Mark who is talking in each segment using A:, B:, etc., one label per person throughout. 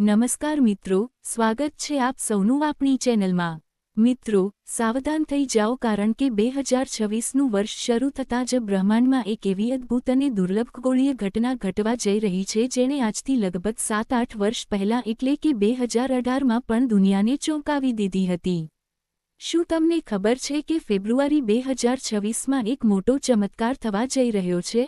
A: નમસ્કાર મિત્રો, સ્વાગત છે આપ સૌનું આપણી ચેનલમાં. મિત્રો, સાવધાન થઈ જાઓ કારણ કે બે હજાર છવ્વીસનું વર્ષ શરૂ થતાં જ બ્રહ્માંડમાં એક એવી અદ્ભુત અને દુર્લભ ગોળીય ઘટના ઘટવા જઈ રહી છે જેણે આજથી લગભગ સાત આઠ વર્ષ પહેલાં એટલે કે બે હજાર અઢારમાં પણ દુનિયાને ચોંકાવી દીધી હતી. શું તમને ખબર છે કે ફેબ્રુઆરી બે હજાર છવ્વીસમાં એક મોટો ચમત્કાર થવા જઈ રહ્યો છે?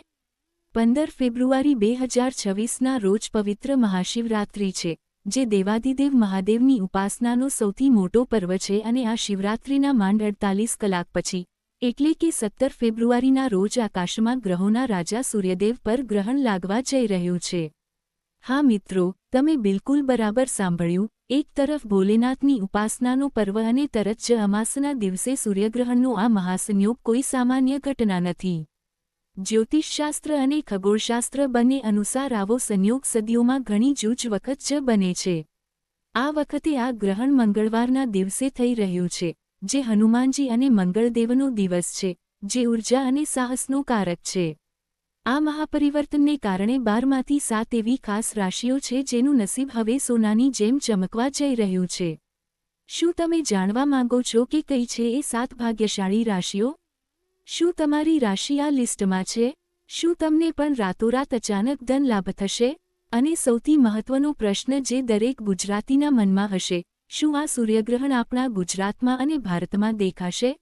A: પંદર ફેબ્રુઆરી બે હજાર છવ્વીસના રોજ પવિત્ર મહાશિવરાત્રિ છે. જે દેવાદિદેવ મહાદેવની ઉપાસનાનો સૌથી મોટો પર્વ છે અને આ શિવરાત્રિના માંડ અડતાલીસ કલાક પછી, એટલે કે સત્તર ફેબ્રુઆરીના રોજ આકાશમાં ગ્રહોના રાજા સૂર્યદેવ પર ગ્રહણ લાગવા જઈ રહ્યું છે. હા મિત્રો, તમે બિલકુલ બરાબર સાંભળ્યું, એક તરફ ભોલેનાથની ઉપાસનાનો પર્વ અને તરત જ અમાસના દિવસે સૂર્યગ્રહણનો આ મહાસંયોગ કોઈ સામાન્ય ઘટના નથી. જ્યોતિષશાસ્ત્ર અને ખગોળશાસ્ત્ર બંને અનુસાર આવો સંયોગ સદીઓમાં ઘણી જૂજ વખત જ બને છે. આ વખતે આ ગ્રહણ મંગળવારના દિવસે થઈ રહ્યું છે, જે હનુમાનજી અને મંગળદેવનો દિવસ છે, જે ઊર્જા અને સાહસનો કારક છે. આ મહાપરિવર્તનને કારણે બારમાંથી સાત એવી ખાસ રાશિઓ છે જેનું નસીબ હવે સોનાની જેમ ચમકવા જઈ રહ્યું છે. શું તમે જાણવા માંગો છો કે કઈ છે એ સાત ભાગ્યશાળી રાશિઓ? શું તમારી રાશિ આ લિસ્ટમાં છે? શું તમને પણ રાતોરાત અચાનક ધન લાભ થશે? અને સૌથી મહત્વનો પ્રશ્ન જે દરેક ગુજરાતીના મનમાં હશે, શું આ સૂર્યગ્રહણ આપણા ગુજરાતમાં અને ભારતમાં દેખાશે?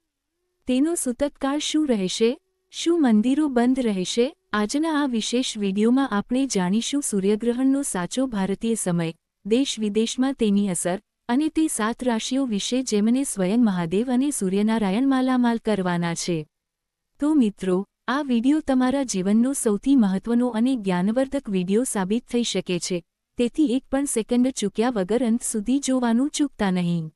A: તેનો સૂતકકાળ શું રહેશે? શું મંદિરો બંધ રહેશે? આજના આ વિશેષ વિડીયોમાં આપણે જાણીશું સૂર્યગ્રહણનો સાચો ભારતીય સમય, દેશ વિદેશમાં તેની અસર, અને તે સાત રાશિઓ વિશે જેમને સ્વયં મહાદેવ અને સૂર્યનારાયણ માલામાલ કરવાના છે. તો મિત્રો, આ વિડિયો તમારા જીવનનો સૌથી મહત્વનો અને જ્ઞાનવર્ધક વિડિયો સાબિત થઈ શકે છે. તેથી એક પણ સેકન્ડ ચૂક્યા વગર અંત સુધી જોવાનું ચૂકતા નહીં.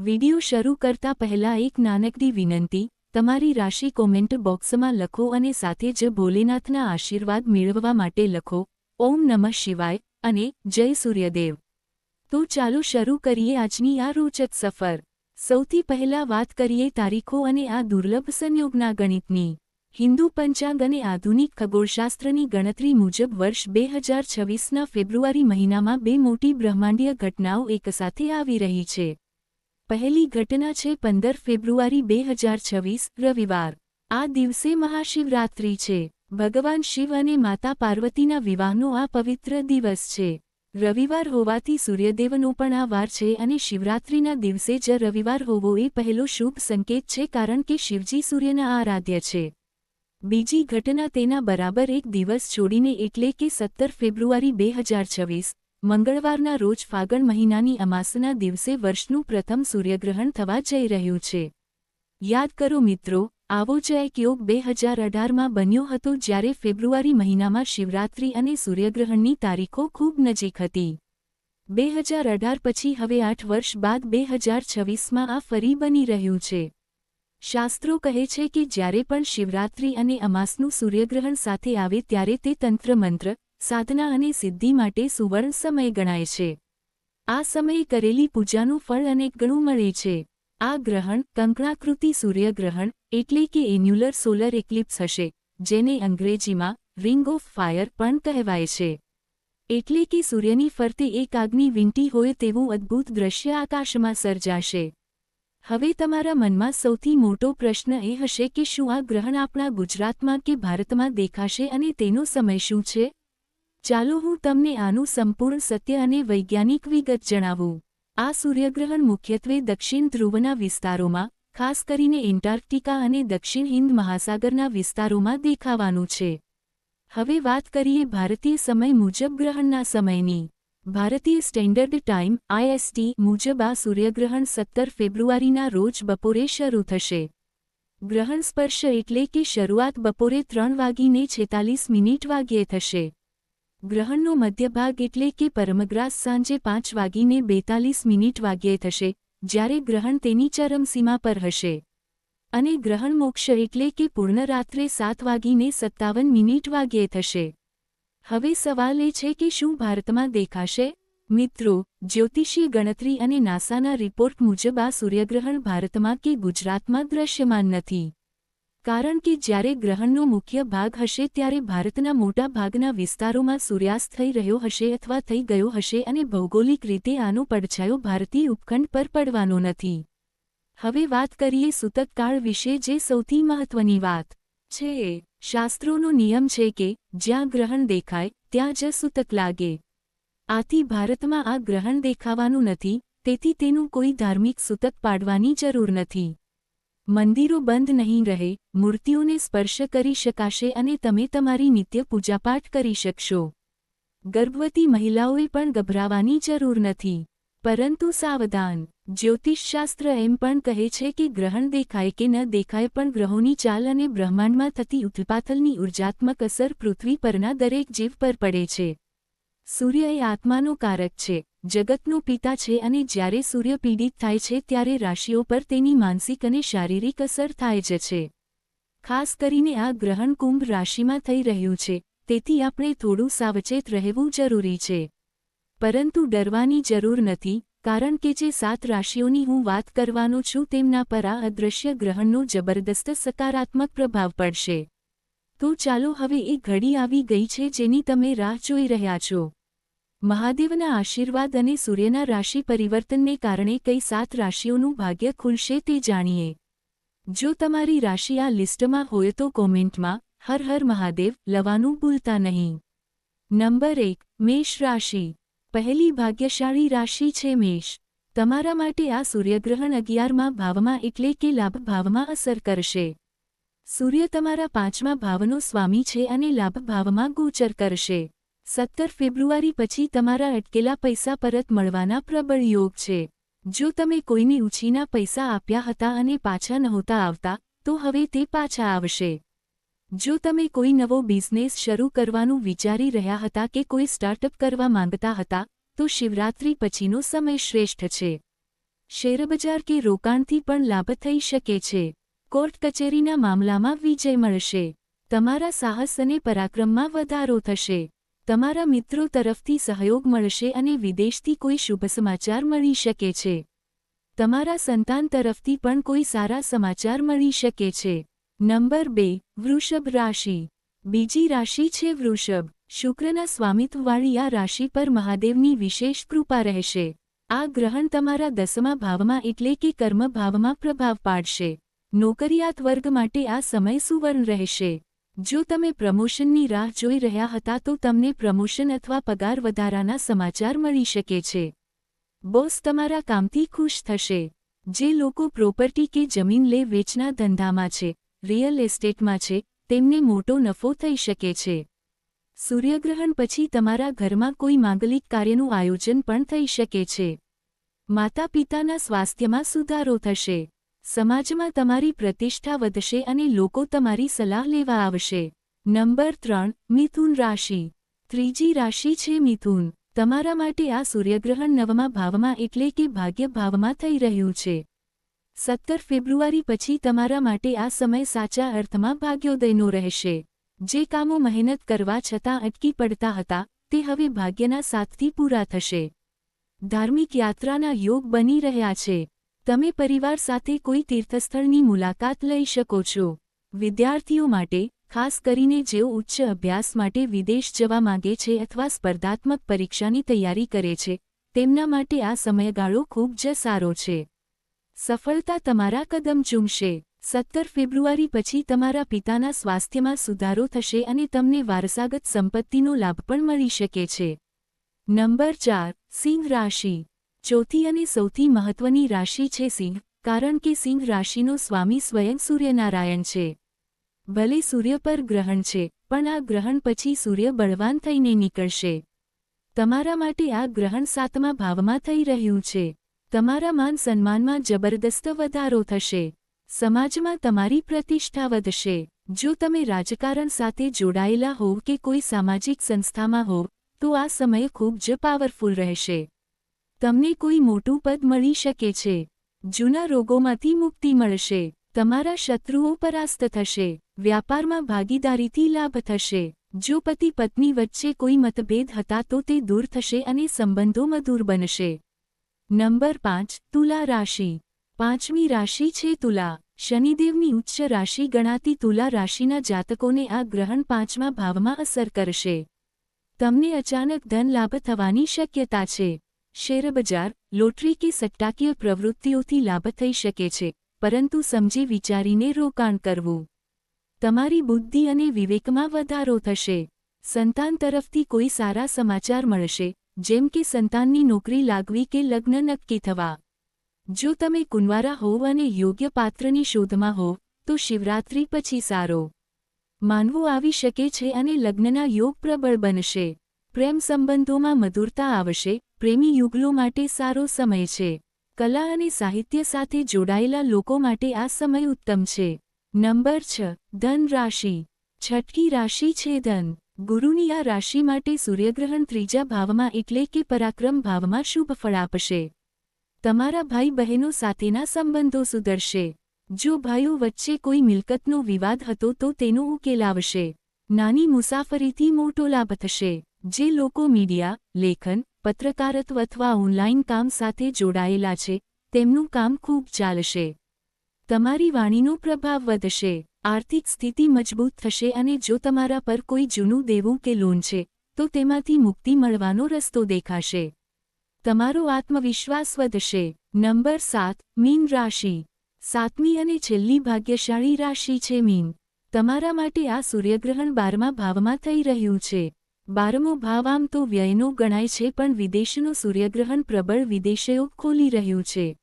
A: વિડિયો શરૂ કરતા પહેલા એક નાનકડી વિનંતી, તમારી રાશિ કોમેન્ટ બોક્સમાં લખો અને સાથે જ ભોલેનાથના આશીર્વાદ મેળવવા માટે લખો, ઓમ નમઃ શિવાય અને જય સૂર્યદેવ તો ચાલો શરૂ કરીએ આજની આ રોચક સફર. સૌથી પહેલા વાત કરીએ તારીખો અને આ દુર્લભ સંયોગના ગણિતની. હિન્દુ પંચાંગ અને આધુનિક ખગોળશાસ્ત્રની ગણતરી મુજબ વર્ષ બે હજાર છવ્વીસના ફેબ્રુઆરી મહિનામાં બે મોટી બ્રહ્માંડીય ઘટનાઓ એકસાથે આવી રહી છે. પહેલી ઘટના છે પંદર ફેબ્રુઆરી બે હજાર છવ્વીસ, રવિવાર. આ દિવસે મહાશિવરાત્રિ છે. ભગવાન શિવ અને માતા પાર્વતીના વિવાહનો આ પવિત્ર દિવસ છે. રવિવાર હોવાથી સૂર્યદેવનો પણ આ વાર છે અને શિવરાત્રિના દિવસે જ રવિવાર હોવો એ પહેલો શુભ સંકેત છે કારણ કે શિવજી સૂર્યના આરાધ્ય છે. બીજી ઘટના તેના બરાબર એક દિવસ છોડીને એટલે કે સત્તર ફેબ્રુઆરી બે હજાર છવ્વીસ, મંગળવારના રોજ ફાગણ મહિનાની અમાસના દિવસે વર્ષનું પ્રથમ સૂર્યગ્રહણ થવા જઈ રહ્યું છે. યાદ કરો મિત્રો આવો જ એક યોગ બે હજાર અઢારમાં બન્યો હતો જ્યારે ફેબ્રુઆરી મહિનામાં શિવરાત્રિ અને સૂર્યગ્રહણની તારીખો ખૂબ નજીક હતી. બે હજાર અઢાર પછી હવે આઠ વર્ષ બાદ બે હજાર છવ્વીસમાં આ ફરી બની રહ્યું છે. શાસ્ત્રો કહે છે કે જ્યારે પણ શિવરાત્રિ અને અમાસનું સૂર્યગ્રહણ સાથે આવે ત્યારે તે તંત્ર મંત્ર, સાધના અને સિદ્ધિ માટે સુવર્ણ સમય ગણાય છે. આ સમયે કરેલી પૂજાનું ફળ અનેક ગણું મળે છે. આ ગ્રહણ કંકણાકૃતિ સૂર્યગ્રહણ એટલે કે એન્યુલર સોલર એક્લિપ્સ હશે, જેને અંગ્રેજીમાં રિંગ ઓફ ફાયર પણ કહેવાય છે. એટલે કે સૂર્યની ફરતે એક આગની વીંટી હોય તેવું અદ્ભુત દ્રશ્ય આકાશમાં સર્જાશે. હવે તમારા મનમાં સૌથી મોટો પ્રશ્ન એ હશે કે શું આ ગ્રહણ આપણા ગુજરાતમાં કે ભારતમાં દેખાશે અને તેનો સમય શું છે? ચાલો હું તમને આનું સંપૂર્ણ સત્ય અને વૈજ્ઞાનિક વિગત જણાવું. આ સૂર્યગ્રહણ મુખ્યત્વે દક્ષિણ ધ્રુવના વિસ્તારોમાં, ખાસ કરીને એન્ટાર્કટિકા અને દક્ષિણ હિન્દ મહાસાગરના વિસ્તારોમાં દેખાવાનું છે. હવે વાત કરીએ ભારતીય સમય મુજબ ગ્રહણના સમયની. ભારતીય સ્ટેન્ડર્ડ ટાઈમ આઈએસટી મુજબ આ સૂર્યગ્રહણ સત્તર ફેબ્રુઆરીના રોજ બપોરે શરૂ થશે. ગ્રહણ સ્પર્શ એટલે કે શરૂઆત બપોરે ત્રણ વાગીને છેતાલીસ મિનિટ વાગ્યે થશે. ગ્રહણનો મધ્યભાગ એટલે કે પરમગ્રાસ સાંજે પાંચ વાગીને બેતાલીસ મિનિટ વાગ્યે થશે, જ્યારે ગ્રહણ તેની ચરમસીમા પર હશે. અને ગ્રહણ મોક્ષ એટલે કે પૂર્ણ રાત્રે સાત વાગીને સત્તાવન મિનિટ વાગ્યે થશે. હવે સવાલ એ છે કે શું ભારતમાં દેખાશે? મિત્રો, જ્યોતિષીય ગણતરી અને નાસાના રિપોર્ટ મુજબ આ સૂર્યગ્રહણ ભારતમાં કે ગુજરાતમાં દ્રશ્યમાન નથી? કારણ કે જ્યારે ગ્રહણનો મુખ્ય ભાગ હશે ત્યારે ભારતના મોટા ભાગના વિસ્તારોમાં સૂર્યાસ્ત થઈ રહ્યો હશે અથવા થઈ ગયો હશે અને ભૌગોલિક રીતે આનો પડછાયો ભારતીય ઉપખંડ પર પડવાનો નથી. હવે વાત કરીએ સૂતકકાળ વિશે જે સૌથી મહત્વની વાત છે. શાસ્ત્રોનો નિયમ છે કે જ્યાં ગ્રહણ દેખાય, ત્યાં જ સૂતક લાગે. આથી ભારતમાં આ ગ્રહણ દેખાવાનું નથી, તેથી તેનું કોઈ ધાર્મિક સૂતક પાડવાની જરૂર નથી. મંદિરો બંધ નહીં રહે, મૂર્તિઓને સ્પર્શ કરી શકાશે અને તમે તમારી નિત્ય પૂજાપાઠ કરી શકશો. ગર્ભવતી મહિલાઓએ પણ ગભરાવાની જરૂર નથી. પરંતુ સાવધાન, જ્યોતિષશાસ્ત્ર એમ પણ કહે છે કે ગ્રહણ દેખાય કે ન દેખાય પણ ગ્રહોની ચાલ અને બ્રહ્માંડમાં થતી ઉથલપાથલની ઉર્જાત્મક અસર પૃથ્વી પરના દરેક જીવ પર પડે છે. સૂર્ય એ આત્માનો કારક છે, જગતનો પિતા છે અને જ્યારે સૂર્ય પીડિત થાય છે ત્યારે રાશિઓ પર તેની માનસિક અને શારીરિક અસર થાય જ છે. ખાસ કરીને આ ગ્રહણ કુંભ રાશિમાં થઈ રહ્યું છે, તેથી આપણે થોડું સાવચેત રહેવું જરૂરી છે. પરંતુ ડરવાની જરૂર નથી, કારણ કે જે સાત રાશિઓની હું વાત કરવાનો છું તેમના પર આ અદૃશ્ય ગ્રહણનો જબરદસ્ત સકારાત્મક પ્રભાવ પડશે. તો ચાલો હવે એ ઘડી આવી ગઈ છે જેની તમે રાહ જોઈ રહ્યા છો. મહાદેવના આશીર્વાદ અને સૂર્યના રાશિ પરિવર્તનને કારણે કઈ સાત રાશિઓનું ભાગ્ય ખુલશે તે જાણીએ. જો તમારી રાશિ આ લિસ્ટમાં હોય તો કોમેન્ટમાં, હર હર મહાદેવ લવાનું ભૂલતા નહીં. નંબર એક, મેષ રાશિ. પહેલી ભાગ્યશાળી રાશિ છે મેષ. તમારા માટે આ સૂર્યગ્રહણ અગિયારમાં ભાવમાં એટલે કે લાભ ભાવમાં અસર કરશે. સૂર્ય તમારા પાંચમા ભાવનો સ્વામી છે અને લાભ ભાવમાં ગોચર કરશે. સત્તર ફેબ્રુઆરી પછી તમારા અટકેલા પૈસા પરત મળવાના પ્રબળ યોગ છે. જો તમે કોઈને ઉછીના પૈસા આપ્યા હતા અને પાછા નહોતા આવતા, તો હવે તે પાછા આવશે. જો તમે કોઈ નવો બિઝનેસ શરૂ કરવાનું વિચારી રહ્યા હતા કે કોઈ સ્ટાર્ટઅપ કરવા માંગતા હતા, તો શિવરાત્રી પછીનો સમય શ્રેષ્ઠ છે. શેરબજાર કે રોકાણથી પણ લાભ થઈ શકે છે. કોર્ટ કચેરીના મામલામાં વિજય મળશે. તમારા સાહસ અને પરાક્રમમાં વધારો થશે. તમારા મિત્રો તરફથી સહયોગ મળશે અને વિદેશથી કોઈ શુભ સમાચાર મળી શકે છે. તમારા સંતાન તરફથી પણ કોઈ સારા સમાચાર મળી શકે છે. નંબર બે, વૃષભ રાશિ. બીજી રાશિ છે વૃષભ. શુક્રના સ્વામિત્વવાળી આ રાશિ પર મહાદેવની વિશેષ કૃપા રહેશે. આ ગ્રહણ તમારા દસમા ભાવમાં એટલે કે કર્મ ભાવમાં પ્રભાવ પાડશે. નોકરિયાત વર્ગ માટે આ સમય સુવર્ણ રહેશે. જો તમે પ્રમોશનની રાહ જોઈ રહ્યા હતા તો તમને પ્રમોશન અથવા પગાર વધારાના સમાચાર મળી શકે છે. બોસ તમારા કામથી ખુશ થશે. જે લોકો પ્રોપર્ટી કે જમીન લે વેચના ધંધામાં છે, રિયલ એસ્ટેટમાં છે, તેમને મોટો નફો થઈ શકે છે. સૂર્યગ્રહણ પછી તમારા ઘરમાં કોઈ માંગલિક કાર્યનું આયોજન પણ થઈ શકે છે. માતા પિતાના સ્વાસ્થ્યમાં સુધારો થશે. સમાજમાં તમારી પ્રતિષ્ઠા વધશે અને લોકો તમારી સલાહ લેવા આવશે. નંબર ત્રણ, મિથુન રાશિ. ત્રીજી રાશિ છે મિથુન. તમારા માટે આ સૂર્યગ્રહણ નવમા ભાવમાં એટલે કે ભાગ્ય ભાવમાં થઈ રહ્યું છે. સત્તર ફેબ્રુઆરી પછી તમારા માટે આ સમય સાચા અર્થમાં ભાગ્યોદયનો રહેશે. જે કામો મહેનત કરવા છતાં અટકી પડતા હતા, તે હવે ભાગ્યના સાથથી પૂરા થશે. ધાર્મિક યાત્રાના યોગ બની રહ્યા છે. તમે પરિવાર સાથે કોઈ તીર્થસ્થળની મુલાકાત લઈ શકો છો. વિદ્યાર્થીઓ માટે, ખાસ કરીને જેઓ ઉચ્ચ અભ્યાસ માટે વિદેશ જવા માંગે છે અથવા સ્પર્ધાત્મક પરીક્ષાની તૈયારી કરે છે, તેમના માટે આ સમયગાળો ખૂબ જ સારો છે. સફળતા તમારા કદમ ચૂમશે. સત્તર ફેબ્રુઆરી પછી તમારા પિતાના સ્વાસ્થ્યમાં સુધારો થશે અને તમને વારસાગત સંપત્તિનો લાભ પણ મળી શકે છે. નંબર ચાર, સિંહ રાશિ. ચોથી અને સૌથી મહત્વની રાશિ છે સિંહ, કારણ કે સિંહ રાશિનો સ્વામી સ્વયં સૂર્યનારાયણ છે. ભલે સૂર્ય પર ગ્રહણ છે, પણ આ ગ્રહણ પછી સૂર્ય બળવાન થઈને નીકળશે. તમારા માટે આ ગ્રહણ સાતમા ભાવમાં થઈ રહ્યું છે. તમારા માન સન્માનમાં જબરદસ્ત વધારો થશે. સમાજમાં તમારી પ્રતિષ્ઠા વધશે. જો તમે રાજકારણ સાથે જોડાયેલા હોવ કે કોઈ સામાજિક સંસ્થામાં હોવ, તો આ સમય ખૂબ જ પાવરફુલ રહેશે. તમને કોઈ મોટું પદ મળી શકે છે. જૂના રોગોમાંથી મુક્તિ મળશે. તમારા શત્રુઓ પરાસ્ત થશે. વ્યાપારમાં ભાગીદારીથી લાભ થશે. જો પતિ પત્ની વચ્ચે કોઈ મતભેદ હતા તો તે દૂર થશે અને સંબંધો મધુર બનશે. નંબર પાંચ, તુલા રાશિ. પાંચમી રાશિ છે તુલા. શનિદેવની ઉચ્ચ રાશિ ગણાતી તુલા રાશિના જાતકોને આ ગ્રહણ પાંચમા ભાવમાં અસર કરશે. તમને અચાનક ધન લાભ થવાની શક્યતા છે. શેરબજાર લોટરી કે સટ્ટાકીય પ્રવૃત્તિઓથી લાભ થઈ શકે છે, પરંતુ સમજી વિચારીને રોકાણ કરવું. તમારી બુદ્ધિ અને વિવેકમાં વધારો થશે. સંતાન તરફથી કોઈ સારા સમાચાર મળશે, જેમ કે સંતાનની નોકરી લાગવી કે લગ્ન નક્કી થવા. જો તમે કુંવારા હોવ અને યોગ્ય પાત્રની શોધમાં હો તો શિવરાત્રી પછી સારો. માનવો આવી શકે છે અને લગ્નના યોગ પ્રબળ બનશે. પ્રેમ સંબંધોમાં મધુરતા આવશે પ્રેમી યુગલો માટે સારો સમય છે. કલા અને સાહિત્ય સાથે જોડાયેલા લોકો માટે આ સમય ઉત્તમ છે. નંબર છ, ધન રાશિ. છઠ્ઠી રાશિ છે ધન. ગુરુની આ રાશિ માટે સૂર્યગ્રહણ ત્રીજા ભાવમાં એટલે કે પરાક્રમ ભાવમાં શુભ ફળ આપશે. તમારા ભાઈ બહેનો સાથેના સંબંધો સુધરશે. જો ભાઈઓ વચ્ચે કોઈ મિલકતનો વિવાદ હતો તો તેનો ઉકેલ આવશે. નાની મુસાફરીથી મોટો લાભ થશે. જે લોકો મીડિયા, લેખન પત્રકારત્વ અથવા ઓનલાઇન કામ સાથે જોડાયેલા છે, તેમનું કામ ખૂબ ચાલશે. તમારી વાણીનો પ્રભાવ વધશે, આર્થિક સ્થિતિ મજબૂત થશે અને જો તમારા પર કોઈ જૂનું દેવું કે લોન છે, તો તેમાંથી મુક્તિ મળવાનો રસ્તો દેખાશે. તમારો આત્મવિશ્વાસ વધશે. નંબર સાત, મીન રાશિ. સાતમી અને છેલ્લી ભાગ્યશાળી રાશિ છે મીન. તમારા માટે આ સૂર્યગ્રહણ બારમા ભાવમાં થઈ રહ્યું છે. બારમો ભાવ આમ તો વ્યયનો ગણાય છે, પણ વિદેશનું સૂર્યગ્રહણ પ્રબળ વિદેશયોગ ખોલી રહ્યું છે.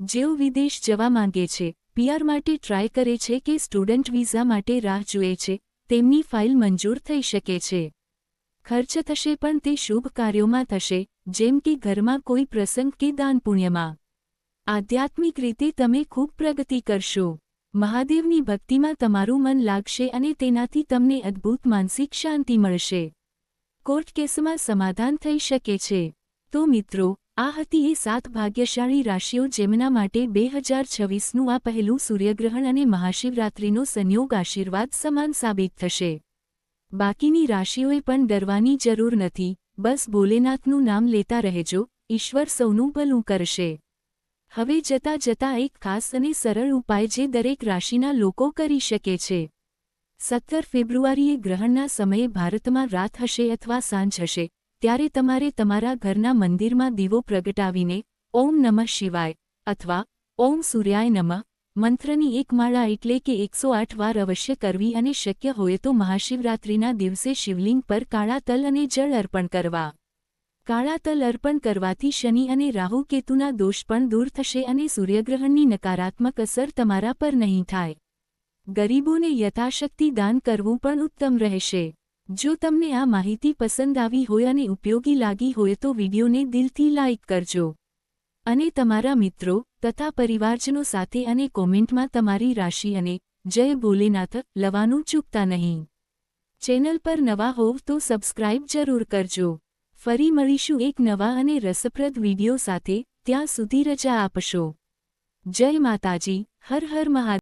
A: જેઓ વિદેશ જવા માંગે છે પીઆર માટે ટ્રાય કરે છે કે સ્ટુડન્ટ વિઝા માટે રાહ જુએ છે, તેમની ફાઇલ મંજૂર થઈ શકે છે. ખર્ચ થશે પણ તે શુભ કાર્યોમાં થશે, જેમ કે ઘરમાં કોઈ પ્રસંગ કે દાન પુણ્યમાં. આધ્યાત્મિક રીતે તમે ખૂબ પ્રગતિ કરશો. મહાદેવની ભક્તિમાં તમારું મન લાગશે અને તેનાથી તમને અદ્ભુત માનસિક શાંતિ મળશે. કોર્ટ કેસમાં સમાધાન થઈ શકે છે. તો મિત્રો, આ હતી એ સાત ભાગ્યશાળી રાશિઓ જેમના માટે બે હજાર છવ્વીસનું આ પહેલું સૂર્યગ્રહણ અને મહાશિવરાત્રિનો સંયોગ આશીર્વાદ સમાન સાબિત થશે. બાકીની રાશિઓએ પણ ડરવાની જરૂર નથી. બસ ભોલેનાથનું નામ લેતા રહેજો. ઈશ્વર સૌનું ભલું કરશે. હવે જતા જતા એક ખાસ અને સરળ ઉપાય જે દરેક રાશિના લોકો કરી શકે છે. સત્તર ફેબ્રુઆરીએ ગ્રહણના સમયે ભારતમાં રાત હશે અથવા સાંજ હશે, ત્યારે તમારે તમારા ઘરના મંદિરમાં દીવો પ્રગટાવીને, ઓમ નમઃ શિવાય, અથવા ઓમ સૂર્યાય નમઃ, મંત્રની એક માળા એટલે કે એકસો આઠ વાર અવશ્ય કરવી અને શક્ય હોય તો મહાશિવરાત્રિના દિવસે શિવલિંગ પર કાળા તલ અને જળ અર્પણ કરવા. કાળા તલ અર્પણ કરવાથી શનિ અને રાહુ કેતુના દોષ પણ દૂર થશે અને સૂર્યગ્રહણની નકારાત્મક અસર તમારા પર નહીં થાય. ગરીબોને યથાશક્તિ દાન કરવું પણ ઉત્તમ રહેશે. જો તમને આ માહિતી પસંદ આવી હોય અને ઉપયોગી લાગી હોય તો વિડીયોને દિલથી લાઇક કરજો. અને તમારા મિત્રો તથા પરિવારજનો સાથે અને કોમેન્ટમાં તમારી રાશિ અને જય ભોલેનાથ લવાનું ચૂકતા નહીં. ચેનલ પર નવા હોવ તો સબસ્ક્રાઇબ જરૂર કરજો. ફરી મળીશું એક નવા અને રસપ્રદ વીડિયો સાથે. ત્યાં સુધી રજા આપશો. જય માતાજી. હર હર મહાદેવ.